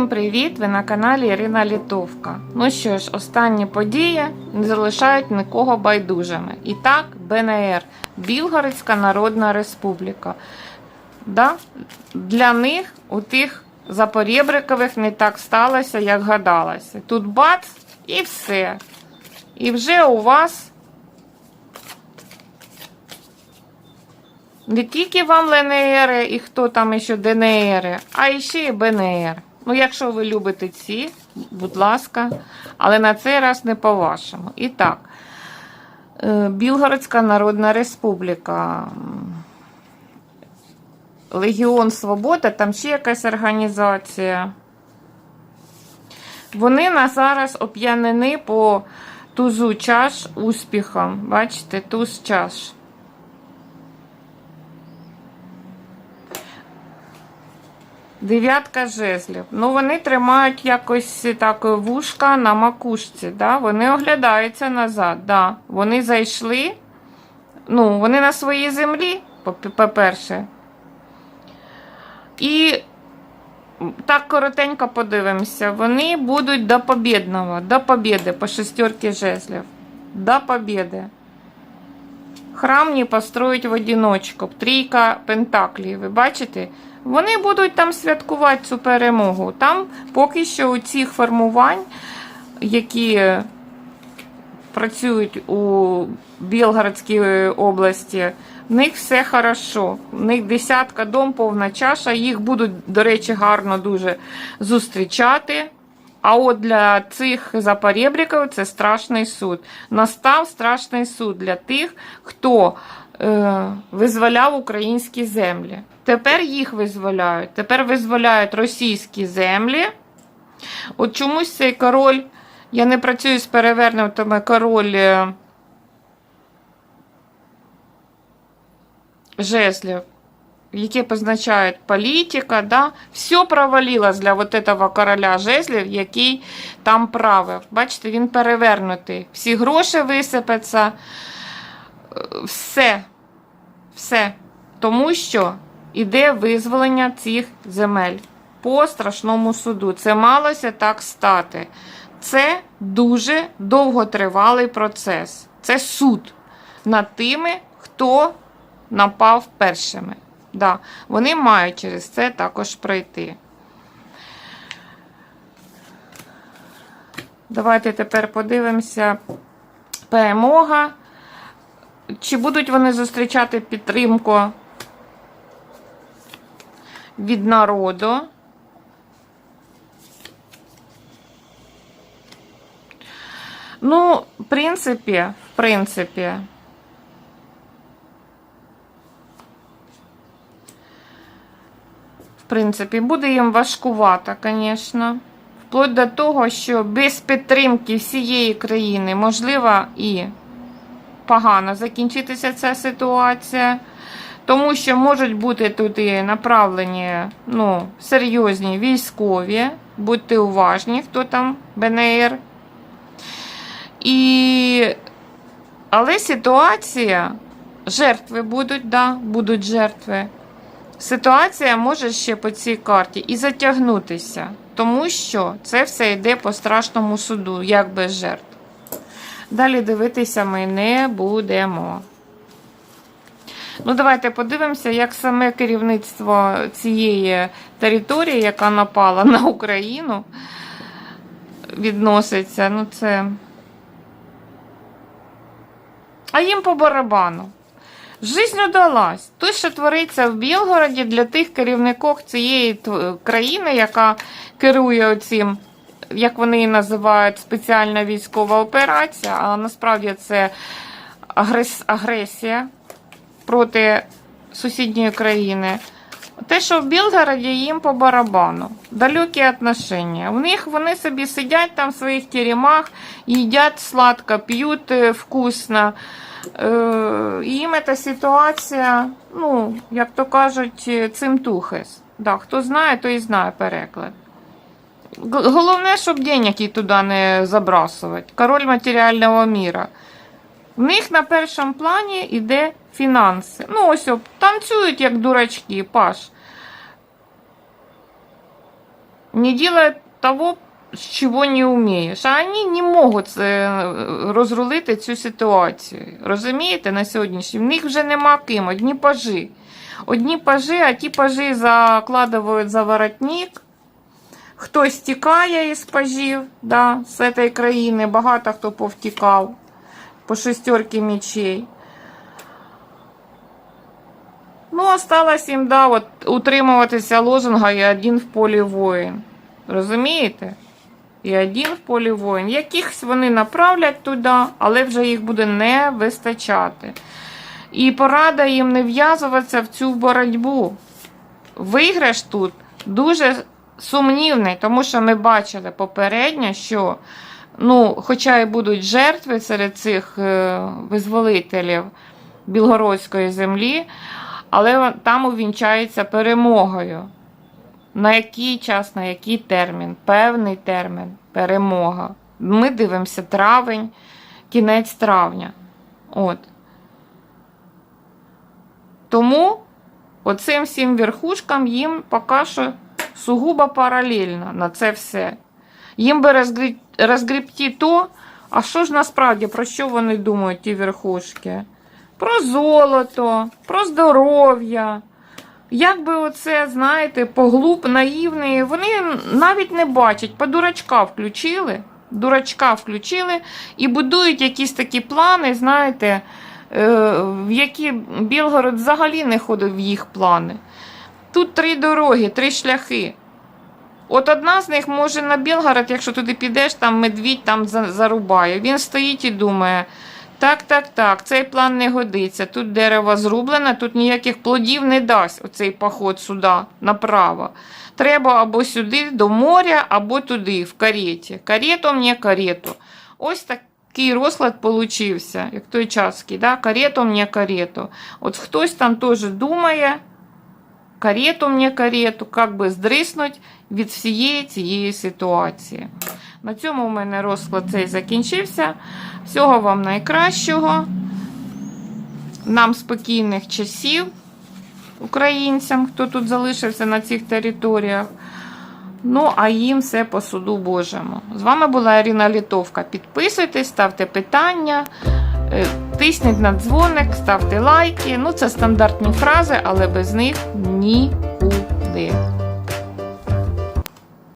Всім привіт! Ви на каналі Ірина Літовка. Ну що ж, останні події не залишають нікого байдужими. І так, БНР Білгородська Народна Республіка. Да? Для них у тих запорєбрикових не так сталося, як гадалося. Тут бац і все. І вже у вас не тільки вам ЛНР і хто там ще ДНР, а ще і БНР. Ну, якщо ви любите ці, будь ласка, але на цей раз не по-вашому. І так, е, Білгородська Народна Республіка. Легіон Свобода, там ще якась організація. Вони на зараз оп'янені по тузу чаш успіхом. Бачите, туз чаш. Дев'ятка жезлів. Ну, вони тримають якось так вушка на макушці. Да? Вони оглядаються назад. Да. Вони зайшли. Ну, вони на своїй землі, по-перше. І так коротенько подивимося. Вони будуть до побєдного, до побєди по шестерки жезлів. До побєди. Храм не построїть в одиночку. Трійка пентаклів. Ви бачите? Вони будуть там святкувати цю перемогу. Там поки що у цих формувань, які працюють у Білгородській області, в них все хорошо. В них десятка дом, повна чаша. Їх будуть, до речі, гарно дуже зустрічати. А от для цих запорєбриків це страшний суд. Настав страшний суд для тих, хто е, визволяв українські землі. Тепер їх визволяють. Тепер визволяють російські землі. От чомусь цей король, я не працюю з перевернутими король е, жезлів, які позначають політика, да? все провалилось для вот этого короля жезлів, який там правив. Бачите, він перевернутий. Всі гроші висипаться, е, все, все. Тому що іде визволення цих земель по страшному суду. Це малося так стати. Це дуже довготривалий процес. Це суд над тими, хто напав першими. Да, Вони мають через це також пройти. Давайте тепер подивимося перемога. Чи будуть вони зустрічати підтримку від народу? Ну, в принципі, в принципі. В принципі, буде їм важкувато, звісно. Вплоть до того, що без підтримки всієї країни можливо і погано закінчитися ця ситуація. Тому що можуть бути тут і направлені ну, серйозні військові, будьте уважні, хто там БНР. І... Але ситуація, жертви будуть, да, будуть жертви. Ситуація може ще по цій карті і затягнутися, тому що це все йде по страшному суду, як без жертв. Далі дивитися ми не будемо. Ну, давайте подивимося, як саме керівництво цієї території, яка напала на Україну, відноситься. Ну, це. А їм по барабану. Жизнь удалась. Те, що твориться в Білгороді для тих керівників цієї країни, яка керує цим, як вони її називають, спеціальна військова операція, але насправді це агресія проти сусідньої країни. Те, що в Білгороді їм по барабану. Далекі отношення. У них вони собі сидять там в своїх теремах, їдять сладко, п'ють вкусно. Е, їм ця ситуація, ну, як то кажуть, цим тухес. Да, Хто знає, той і знає переклад. Головне, щоб денег туди не забрасувати. Король матеріального міра. В них на першому плані йде фінанси. Ну, ось о, танцюють, як дурачки, паш. не делают того, чого не вмієш. А вони не можуть е, розрулити цю ситуацію. Розумієте, на сьогоднішній? В них вже нема ким, одні пажи. Одні пажи, а ті пажи закладають за воротник. Хтось тікає із пажів да, з цієї країни, багато хто повтікав по шестерки мечей. Ну, осталось їм, да, от, утримуватися лозунга і один в полі воїн. Розумієте? І один в полі воїн. Якихось вони направлять туди, але вже їх буде не вистачати. І порада їм не в'язуватися в цю боротьбу. Виграш тут дуже сумнівний, тому що ми бачили попередньо, що, ну, хоча і будуть жертви серед цих е, визволителів білгородської землі, але там увінчається перемогою. На який час, на який термін? Певний термін, перемога. Ми дивимося травень, кінець травня. От. Тому оцим всім верхушкам їм поки що сугубо паралельно на це все. Їм би розгрі... розгрібти то, а що ж насправді, про що вони думають, ті верхушки? Про золото, про здоров'я. Як би оце, знаєте, поглуп, наївний, вони навіть не бачать, по дурачка включили, дурачка включили і будують якісь такі плани, знаєте, е, в які Білгород взагалі не ходив в їх плани. Тут три дороги, три шляхи. От одна з них може на Білгород, якщо туди підеш, там медвідь там зарубає. Він стоїть і думає. Так, так, так, цей план не годиться. Тут дерево зрублене, тут ніяких плодів не дасть оцей поход сюди, направо. Треба або сюди, до моря, або туди, в кареті. Карету мені карету. Ось такий розклад получився, як той часький, да? карету мені карету. От хтось там теж думає, карету мені карету, як би здриснуть від всієї цієї ситуації. На цьому у мене розклад цей закінчився. Всього вам найкращого. Нам спокійних часів, українцям, хто тут залишився на цих територіях. Ну, а їм все по суду Божому. З вами була Ірина Літовка. Підписуйтесь, ставте питання, е, тисніть на дзвоник, ставте лайки. Ну, це стандартні фрази, але без них ні